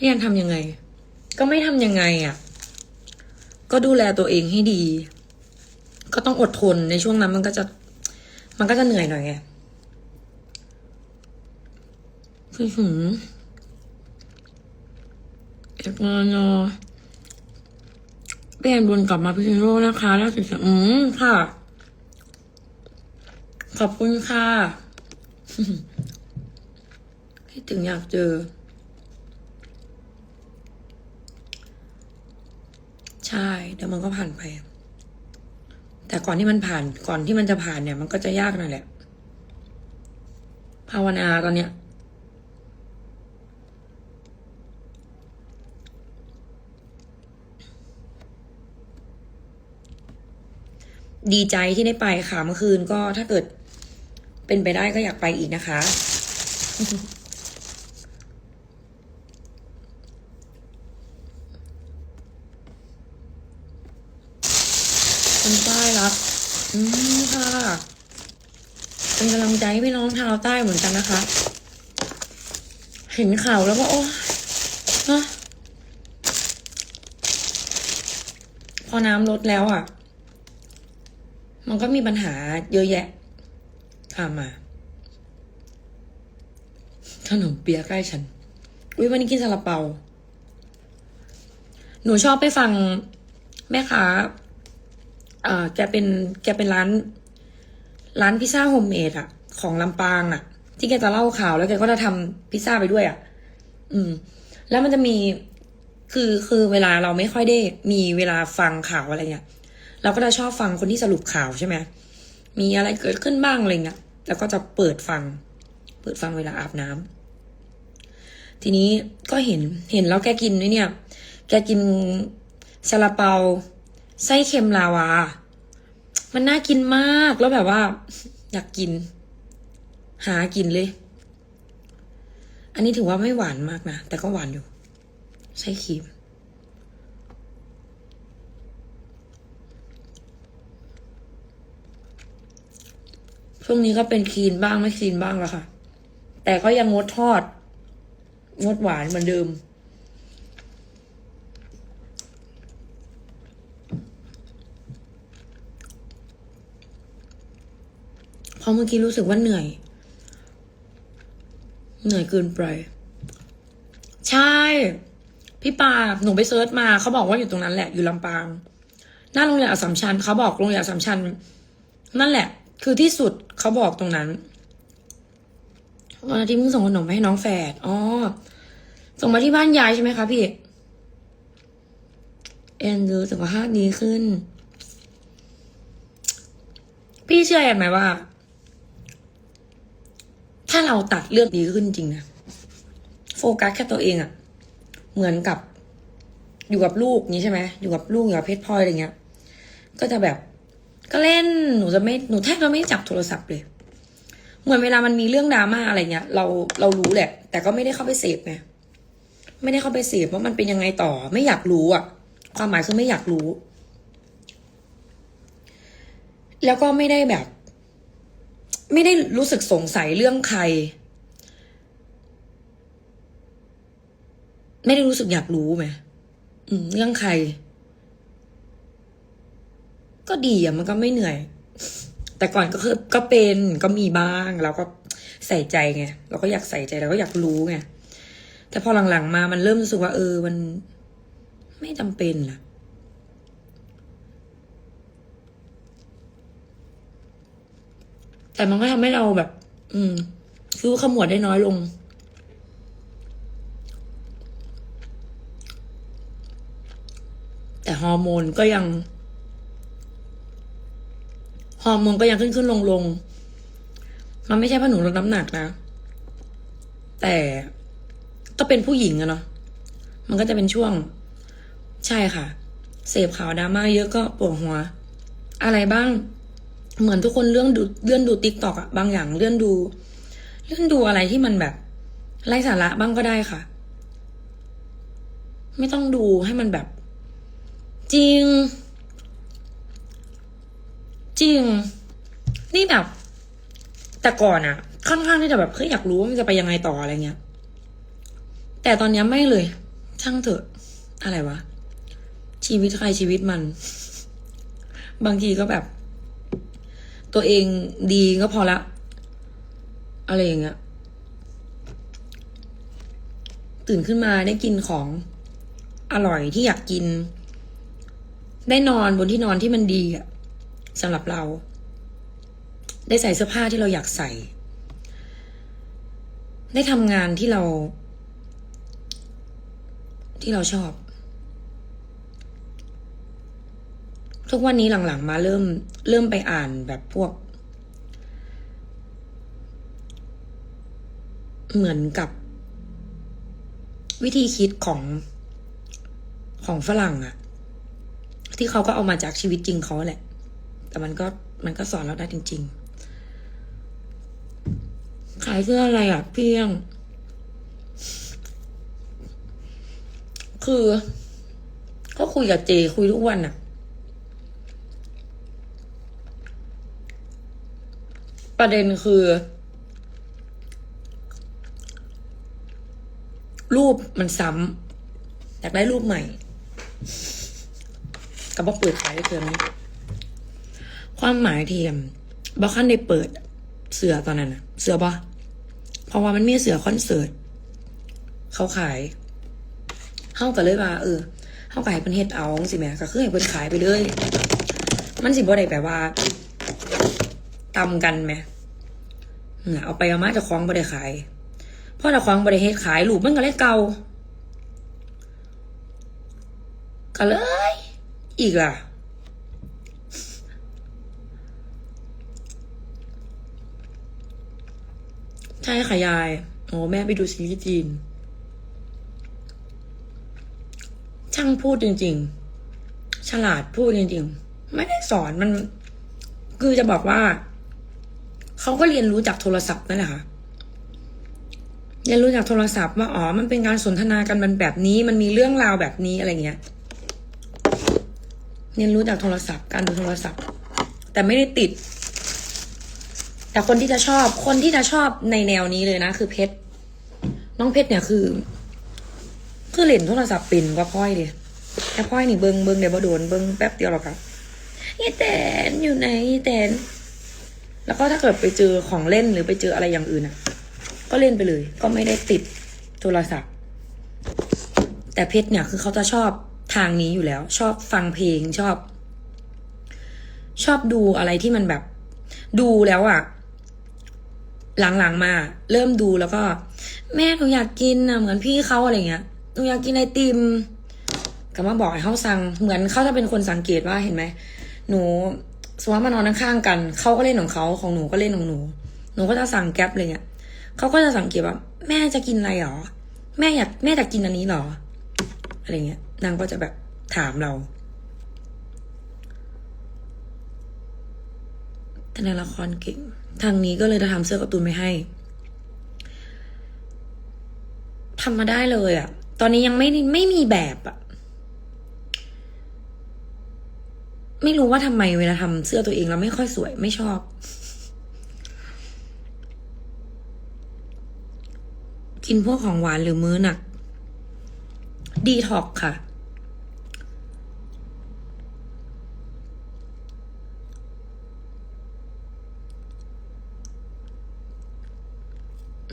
พี่แอนทำยังไง ก็ไม่ทำยังไงอะ่ะ ก็ดูแลตัวเองให้ดี ก็ต้องอดทนในช่วงนั้นมันก็จะ มันก็จะเหนื่อยหน่อยไงคือหืมเอกนอนอพี่แอนบุญกลับมาพิษณุโลกนะคะแล้วสิอืมค่ะ ขอบคุณค่ะคิดถึงอยากเจอ ใช่เดี๋ยวมันก็ผ่านไป แต่ก่อนที่มันผ่านก่อนที่มันจะผ่านเนี่ย มันก็จะยากหน่อยแหละ ภาวนาตอนเนี้ยดีใจที่ได้ไปค่ะเมื่อคืนก็ถ้าเกิดเป็นไปได้ก็อยากไปอีกนะคะ คนใต้รัก อืมค่ะ เป็นกำลังใจให้พี่น้องชาวใต้เหมือนกันนะคะ เห็นข่าวแล้วก็โอ้เนอะพอน้ำลดแล้วอะ มันก็มีปัญหาเยอะแยะตามมาขนมเปียใกล้ฉัน อุ้ยวันนี้กินซาลาเปา หนูชอบไปฟังแม่ค้า เอ่อ แกเป็น แกเป็นร้าน ร้านพิซซ่าโฮมเมดอะของลำปางอะที่แกจะเล่าข่าวแล้วแกก็จะทำพิซซ่าไปด้วยอะอืม แล้วมันจะมีคือคือเวลาเราไม่ค่อยได้มีเวลาฟังข่าวอะไรเงี้ยเราก็จะชอบฟังคนที่สรุปข่าวใช่ไหมมีอะไรเกิดขึ้นบ้างอะไรเงี้ยแล้วก็จะเปิดฟัง เปิดฟังเวลาอาบน้ำทีนี้ก็เห็นเห็นแล้วแกกินด้วยเนี่ย แกกินซาลาเปาไส้เค็มลาวา มันน่ากินมากแล้วแบบว่า อยากกิน หากินเลย อันนี้ถือว่าไม่หวานมากนะ แต่ก็หวานอยู่ไส้ครีม ช่วงนี้ก็เป็นคลีนบ้างไม่คลีนบ้างแล้วค่ะ แต่ก็ยังงดทอด งดหวานเหมือนเดิม ราะเมื่อกี้รู้สึกว่าเหนื่อย เหนื่อยเกินไป ใช่ พี่ปาหนูไปเซิร์ชมา เขาบอกว่าอยู่ตรงนั้นแหละอยู่ลำปาง หน้าโรงเรียนอัสสัมชัญเขาบอกโรงเรียนอัสสัมชัญนั่นแหละ คือที่สุดเขาบอกตรงนั้นวันอาทิตย์เพิ่งส่งขนมไปให้น้องแฝดอ๋อ ส่งมาที่บ้านยายใช่ไหมคะพี่ เอ็นดูสุขภาพดีขึ้น พี่เชื่อแอนไหมว่า ถ้าเราตัดเรื่องดีขึ้นจริงนะโฟกัสแค่ตัวเองอะเหมือนกับ อยู่กับลูกนี้ใช่ไหมอยู่กับลูกอยู่กับเพชรพลอยอะไรเงี้ย ก็จะแบบ ก็เล่นหนูจะไม่หนูแทบจะไม่จับโทรศัพท์เลย เหมือนเวลามันมีเรื่องดราม่าอะไรเงี้ย เราเรารู้แหละ แต่ก็ไม่ได้เข้าไปเสพไงไม่ได้เข้าไปเสพว่ามันเป็นยังไงต่อ ไม่อยากรู้อะความหมายคือไม่อยากรู้ แล้วก็ไม่ได้แบบ ไม่ได้รู้สึกสงสัยเรื่องใคร ไม่ได้รู้สึกอยากรู้ไหมอืมเรื่องใคร ก็ดีอะมันก็ไม่เหนื่อย แต่ก่อนก็คือก็เป็นก็มีบ้างเราก็ใส่ใจไงเราก็อยากใส่ใจเราก็อยากรู้ไงแต่พอหลังๆมามันเริ่มรู้สึกว่า เออ มันไม่จำเป็นล่ะ แต่มันก็ทำให้เราแบบ อืมคือขมวดได้น้อยลง แต่ฮอร์โมนก็ยัง ฮอร์โมนก็ยังขึ้นขึ้นลงลงมันไม่ใช่เพราะหนูลดน้ำหนักนะ แต่ก็เป็นผู้หญิงอะเนาะมันก็จะเป็นช่วง ใช่ค่ะ เสพข่าวดราม่าเยอะก็ปวดหัว อะไรบ้าง เหมือนทุกคนเลื่อนดูเลื่อนดูติ๊กตอกอะบางอย่างเลื่อนดู เลื่อนดูอะไรที่มันแบบไร้สาระบ้างก็ได้ค่ะ ไม่ต้องดูให้มันแบบ จริง จริง นี่แบบ แต่ก่อนอะค่อนข้างที่จะแบบเฮ้ยอยากรู้ว่ามันจะไปยังไงต่ออะไรเงี้ย แต่ตอนนี้ไม่เลย ช่างเถอะ อะไรวะ ชีวิตใครชีวิตมัน บางทีก็แบบ ตัวเองดีก็พอละ อะไรอย่างเงี้ย ตื่นขึ้นมาได้กินของอร่อยที่อยากกิน ได้นอนบนที่นอนที่มันดีอะสำหรับเรา ได้ใส่เสื้อผ้าที่เราอยากใส่ ได้ทำงานที่เรา ที่เราชอบ ทุกวันนี้หลังๆ มาเริ่มเริ่มไปอ่านแบบพวก เหมือนกับวิธีคิดของของฝรั่งอะที่เขาก็เอามาจากชีวิตจริงเขาแหละ แต่มันก็มันก็สอนเราได้จริง ๆ ขายเสื้ออะไรอะเพียง คือ ก็คุยกับเจคุยทุกวันอะ ประเด็นคือ รูปมันซ้ำอยากได้รูปใหม่กับว่าเปิดขายได้เกินนี้ความหมายเทียมบอคันได้เปิดเสือตอนนั้นนะเสือบอเพราะว่ามันมีเสือคอนเสิร์ตเขาขายเฮาก็เลยว่า เออเฮาก็ให้เพิ่นเฮ็ดเอาสิแม่ก็คือให้เพิ่นขายไปเลย มันสิบ่ได้แบบว่า ตำกันไหมเอาไปเอามาจะคล้องบ่ได้ขายพราะเจะคล้องบ่ได้เฮ็ดขายรูปมันก็เลยเก่าก็เลย อีกล่ะใช่ค่ะยายโอ้แม่ไปดูซีรีส์จีน ช่างพูดจริง ๆ ฉลาดพูดจริง ๆ ไม่ได้สอนมัน คือจะบอกว่า เขาก็เรียนรู้จากโทรศัพท์นั่นแหละค่ะเรียนรู้จากโทรศัพท์ว่าอ๋อ มันเป็นการสนทนากันมันแบบนี้ มันมีเรื่องราวแบบนี้อะไรเงี้ย เรียนรู้จากโทรศัพท์ การดูโทรศัพท์ แต่ไม่ได้ติด แต่คนที่จะชอบ คนที่จะชอบในแนวนี้เลยนะ คือเพชร น้องเพชรเนี่ยคือ คือเล่นโทรศัพท์เป็นกว่าพ่อยเดียแต่พ่อยนี่เบิงเบิงเดี๋ยวบ่โดนเบิงแป๊บเดียวหรอกครับยี่แตนอยู่ไหนยี่แตน แล้วก็ถ้าเกิดไปเจอของเล่นหรือไปเจออะไรอย่างอื่นอะ ก็เล่นไปเลย ก็ไม่ได้ติดโทรศัพท์ แต่เพชรเนี่ยคือเขาจะชอบทางนี้อยู่แล้ว ชอบฟังเพลงชอบ ชอบดูอะไรที่มันแบบ ดูแล้วอะ่ะหลังๆมา เริ่มดูแล้วก็ แม่หนูอยากกินอะเหมือนพี่เขาอะไรเงี้ยหนูอยากกินไอติมก็มาบอกให้เขาสั่งเหมือนเขาจะเป็นคนสังเกตว่าเห็นไหมหนู สมมติมานอนข้างๆกันเขาก็เล่นของเขาของหนูก็เล่นของหนู หนูก็จะสั่งแก๊ปอะไรเงี้ยเขาก็จะสังเกตว่า แม่จะกินอะไรหรอ แม่อยากแม่จะกินอันนี้หรอ อะไรเงี้ยนางก็จะแบบถามเรา แต่ในละครเก่ง ทางนี้ก็เลยจะทำเสื้อการ์ตูนไม่ให้ทำมาได้เลยอะ่ะตอนนี้ยังไม่ไม่มีแบบอะ่ะ ไม่รู้ว่าทำไมเวลาทำเสื้อตัวเองแล้วไม่ค่อยสวยไม่ชอบ กินพวกของหวานหรือมื้อหนัก ดีท็อกค่ะ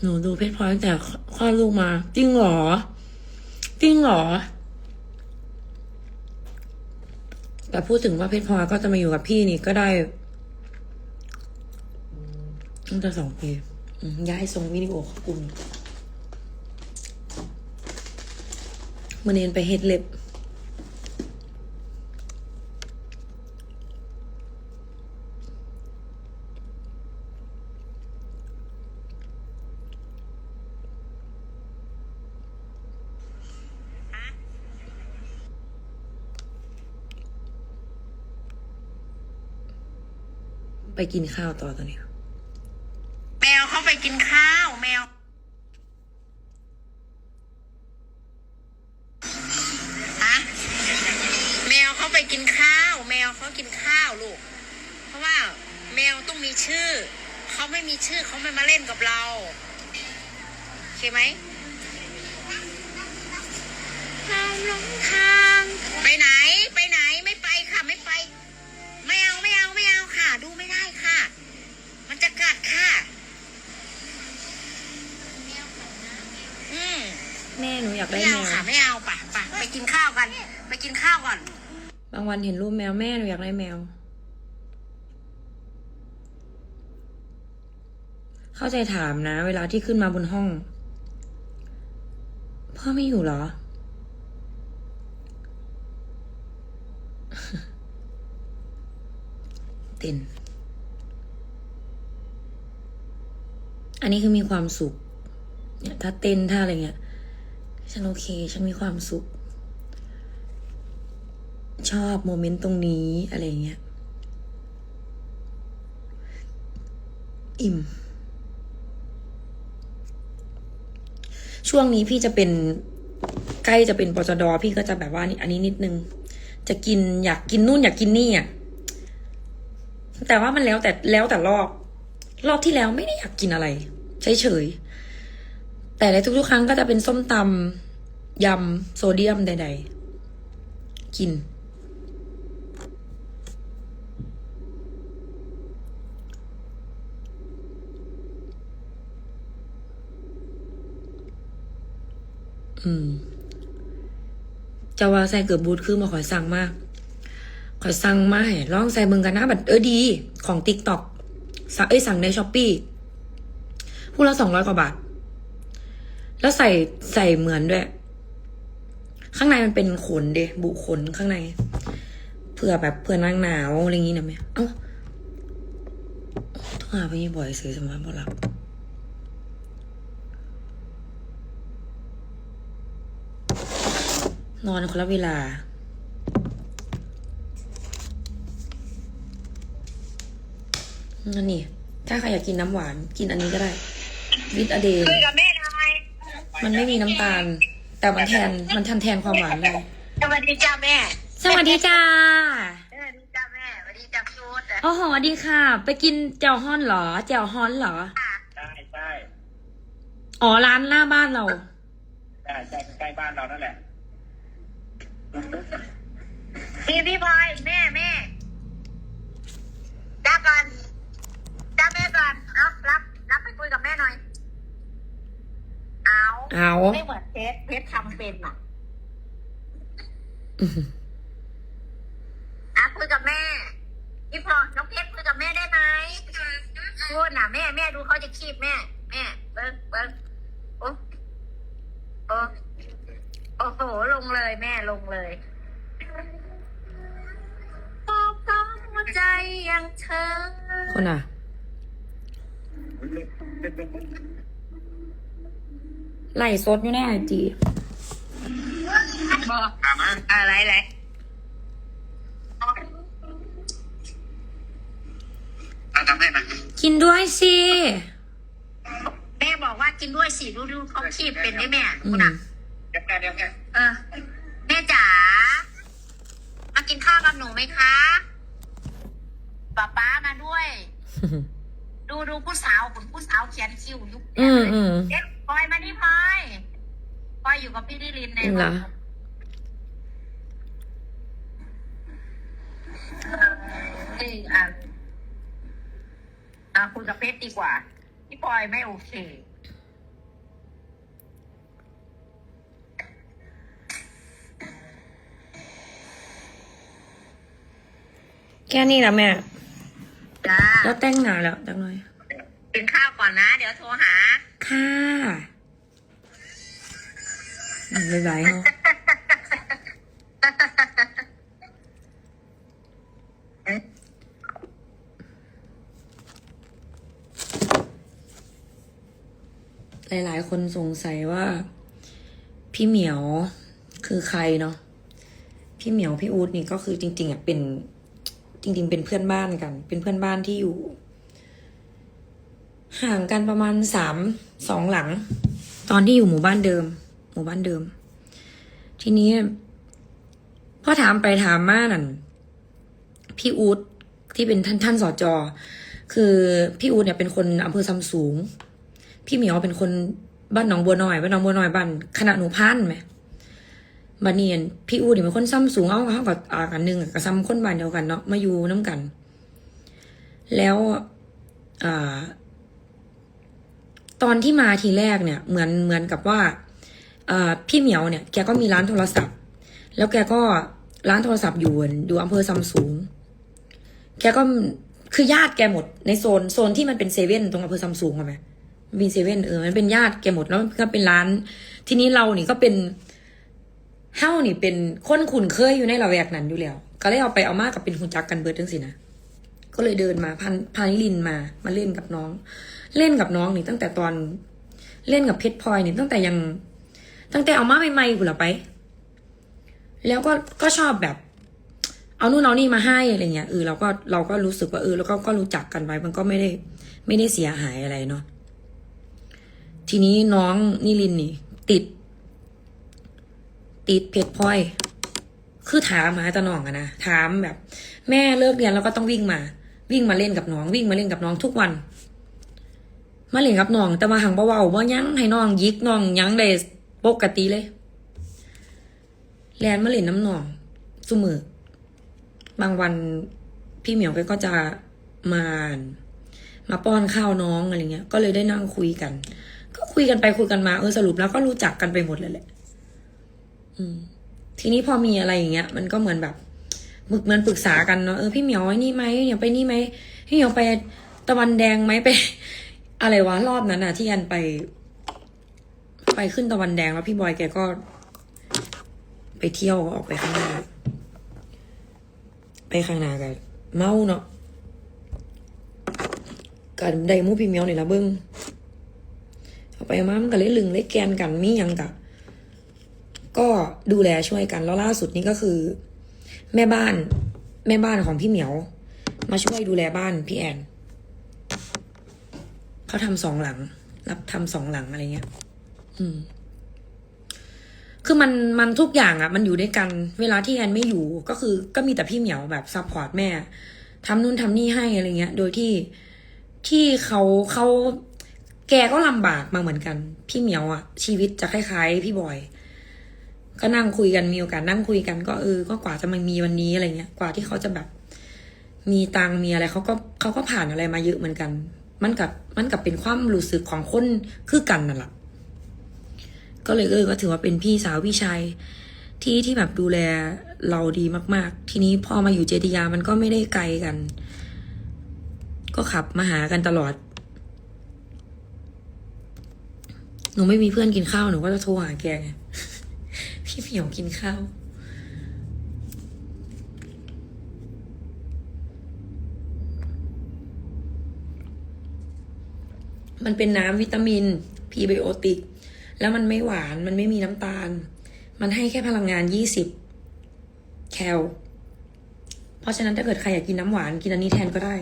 หนูดูเพชรพลอยตั้งแต่คลอดลูกมา จริงเหรอ จริงเหรอ แต่พูดถึงว่าเพชรพลอยก็จะมาอยู่กับพี่นี่ก็ได้ตั้งแต่สองปีย้ายทรงวิดีโอข้ากลุ่มมันเรียนไปเฮ็ดเล็บ ไปกินข้าวต่อตอนนี้ แมวเขาไปกินข้าวแมว ฮะ แมวเขาไปกินข้าว แมวเขากินข้าวลูก เพราะว่าแมวต้องมีชื่อ เขาไม่มีชื่อเขาไม่มาเล่นกับเราโอเคไหมหลงทางไปไหนไปไหนไม่ไปค่ะไม่ไป ไม่เอาไม่เอาไม่เอาค่ะ ดูไม่ได้ ค่ะมันจะกัดค่ะ อืมแม่หนูอยากได้ไม่แมเอาวค่ะ ไม่เอาป่ะป่ะไปกินข้าวกัน ไปกินข้าวก่อน บางวันเห็นรูปแมวแม่หนูอยากได้แมว เข้าใจถามนะ เวลาที่ขึ้นมาบนห้อง พ่อไม่อยู่เหรอ เต้น อันนี้คือมีความสุข เนี่ยถ้าเต้นถ้าอะไรเงี้ย ฉันโอเค ฉันมีความสุข ชอบโมเมนต์ตรงนี้อะไรเงี้ย อิ่ม ช่วงนี้พี่จะเป็นใกล้จะเป็นปจดอพี่ก็จะแบบว่านี่อันนี้นิดนึง จะกินอยากกินนู่นอยากกินนี่อะแต่ว่ามันแล้วแต่แล้วแต่รอบ รอบที่แล้วไม่ได้อยากกินอะไรเฉยๆแต่ในทุกๆ ครั้งก็จะเป็นส้มตำยำโซเดียมใดๆ กิน อืมจะว่าใส่เกือบบูทคือมาขอยสั่งมากขอยสั่งมาให้ลองใส่เบิงกันนะบัดเออดี ของติ๊กต็อก สั่งเอ้ยสั่งในช้อปปี้พูดละสองร้อยกว่าบาท แล้วใส่ใส่เหมือนด้วย ข้างในมันเป็นขนเดบุขนข้างในเผื่อแบบเผื่อนางหนาวอะไรอย่างงี้นะแม่เอ้าต้องหาไปยี่บ่อยซื้อสมาบ่รับนอนคนละเวลา นั่นนี่ ถ้าใครอยากกินน้ำหวานกินอันนี้ก็ได้ วิตอเดนคุยกับแม่ทำไมมันไม่มีน้ำตาล แต่มันแทนมันทันแทนความหวานได้สวัสดีจ้าแม่สวัสดีจ้าสวัสดีจ้าแม่สวัสดีจ้าพี่อู๊ดโอ้โหสวัสดีค่ะ ไปกินแจ่วฮ้อนเหรอแจ่วฮ้อนเหรอใช่ใช่อ๋อร้านหน้าบ้านเราใช่ใช่ใกล้บ้านเรานั่นแหละพี่พี่พลอยแม่แม่จ้าก่อน จ้าแม่ก่อนเอารับ รับไปคุยกับแม่หน่อย เอาเอาไม่เหมือนเพชรเพชรทำเป็นอะอื้อหืออะคุยกับแม่พี่พลอยน้องเพชรคุยกับแม่ได้ไหมพูดน่ะ แม่แม่ดูเขาจะคีบแม่ ล่สดอยู่ในไอจีบอกถามมาอะไรอะไรเอาทำให้นะกินด้วยสิแม่บอกว่ากินด้วยสิดูดูเขาคีบเป็นได้แม่อืคุณมอะเดี๋ยวแค่เดี๋ยวแค่เออ แม่จ๋ามากินข้าวกับหนูไหมคะป๊าป๊ามาด้วย ดูดูผู้สาวคุณผู้สาวเขียนคิวยุคอืมอืมเอ๊ะ พลอยมานี่พลอยพลอยอยู่กับพี่ดิลินในเหรอเอยอะอะคุยกับเพชรดีกว่า พี่พลอยไม่โอเคแค่นี้นะแม่ จ้าแล้วแต่งหนาแล้วจังหน่อยกินข้าวก่อนนะ เดี๋ยวโทรหา ค่ะบ๊ายบายเฮาหลายๆ คนสงสัยว่า พี่เหมียวคือใครเนาะพี่เหมียวพี่อูดนี่ก็คือจริง ๆอะเป็น จริง ๆ เป็นเพื่อนบ้านกัน เป็นเพื่อนบ้านที่อยู่ ห่างกันประมาณสามสองหลัง ตอนที่อยู่หมู่บ้านเดิม หมู่บ้านเดิม ทีนี้พอถามไปถามมานั่นพี่อูดที่เป็นท่านท่านสอจอคือพี่อูดเนี่ยเป็นคนอำเภอซำสูง พี่เหมียวเป็นคนบ้านหนองบัวน้อยบ้านหนองบัวน้อยบ้านคณะหนูพันไหมบัดเนียนพี่อูเนี่ยเป็นคนซ้ำสูงเอาเขากับอากันหนึ่งกับซ้ำคนบ้านเดียวกันเนาะมาอยู่น้ำกัน แล้วอ่า ตอนที่มาทีแรกเนี่ยเหมือนเหมือนกับว่าพี่เหมียวเนี่ยแกก็มีร้านโทรศัพท์ แล้วแกก็ร้านโทรศัพท์อยู่อยู่อำเภอซัมซุงแกก็คือญาติแกหมดในโซนโซนที่มันเป็นเซเว่นตรงอำเภอซัมซุงอะไหมมีเซเว่นเออมันเป็นญาติแกหมดแล้วก็เป็นร้าน ทีนี้เรานี่ก็เป็นเฮ้านี่เป็นคนขุนเคยอยู่ในละแวกนั้นอยู่แล้ว ก็เลยเอาไปเอามากับเป็นหุ่นจักกันเบิดจังสินะก็เลยเดินมาพันพานิลินมามาเล่นกับน้อง เล่นกับน้องนี่ตั้งแต่ตอนเล่นกับเพชรพลอยนี่ตั้งแต่ยัง ตั้งแต่เอามาใหม่ๆกูละไป แล้วก็ก็ชอบแบบ เอานู่นเอานี่มาให้อะไรเงี้ยเออเราก็เราก็รู้สึกว่าเออแล้วก็ก็รู้จักกันไว้ มันก็ไม่ได้ ไม่ได้เสียหายอะไรเนาะทีนี้น้องนิลินนี่ ติด ติดเพชรพลอย คือถามมาตะนองอะนะถามแบบ แม่เลิกเรียนแล้วก็ต้องวิ่งมา วิ่งมาเล่นกับน้อง วิ่งมาเล่นกับน้องทุกวัน มาเล่นกับน้อง แต่มาหังเบาๆว่ายั้งให้น้องยิกน้องยั้งได้ปกติเลยแลนมาเล่นน้ำน้องสุมือบางวันพี่เหมียวกก็จะมา มาป้อนข้าวน้องอะไรเงี้ย ก็เลยได้นั่งคุยกัน ก็คุยกันไปคุยกันมาเออสรุปแล้วก็รู้จักกันไปหมดเลยแหละ อืม ทีนี้พอมีอะไรอย่างเงี้ย มันก็เหมือนแบบมึกมือนปรึกษากันเนาะเออพี่เหมียวไอ้นี่ไหมพี่เหมียวไปนี่ไหมพี่เหมียวไปตะวันแดงไหมไป อะไรวะรอบนั้นอะที่อันไป ไปขึ้นตะวันแดงแล้วพี่บอยแกก็ ไปเที่ยวออกไปข้างหน้า ไปข้างหน้ากันเมาเนาะกันไดหมูพี่เหมียวนี่ละเบิ้งเอาไปมามันก็เลยลึงเลยแกนกันมียังกะก็ดูแลช่วยกันแล้วล่าสุดนี้ก็คือ แม่บ้าน แม่บ้านของพี่เหมียว มาช่วยดูแลบ้านพี่แอน เขาทำสองหลัง รับทำสองหลังอะไรเงี้ย อืม คือมันมันทุกอย่างอะ่ะ มันอยู่ด้วยกัน เวลาที่แอนไม่อยู่ก็คือ ก็มีแต่พี่เหมียวแบบซัพพอร์ตแม่ทำนู่นทำนี่ให้อะไรเงี้ย โดยที่ที่เขาเขาแกก็ลำบากมาเหมือนกัน พี่เหมียวอะ่ะ ชีวิตจะคล้ายๆ พี่บอย ก็นั่งคุยกันมีโอกาสนั่งคุยกันก็เออก็กว่าจะมามีวันนี้อะไรเงี้ย กว่าที่เขาจะแบบ มีตังมีอะไรเขาก็เขาก็ผ่านอะไรมาเยอะเหมือนกัน มันกับมันกับเป็นความรู้สึกของคนคือกันนั่นแหละก็เลยเออก็ถือว่าเป็นพี่สาวพี่ชายที่ที่แบบดูแลเราดีมาก ๆ ทีนี้พอมาอยู่เจดียามันก็ไม่ได้ไกลกัน ก็ขับมาหากันตลอด หนูไม่มีเพื่อนกินข้าวหนูก็จะโทรหาแกไงพี่เหมียวกินข้าว มันเป็นน้ำวิตามินพรีไบโอติก แล้วมันไม่หวานมันไม่มีน้ำตาล มันให้แค่พลังงานยี่สิบแคล เพราะฉะนั้นถ้าเกิดใครอยากกินน้ำหวานกินอันนี้แทนก็ได้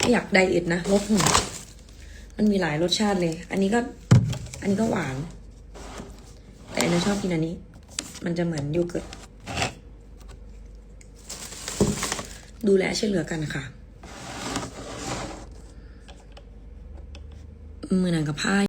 ถ้าอยากไดเอทนะลดหุ่นมันมีหลายรสชาติเลย อันนี้ก็ อันนี้ก็หวาน แต่อันนี้ชอบกินอันนี้ มันจะเหมือนโยเกิร์ตดูแลช่วยเหลือกันค่ะ มือหนังกับผ้า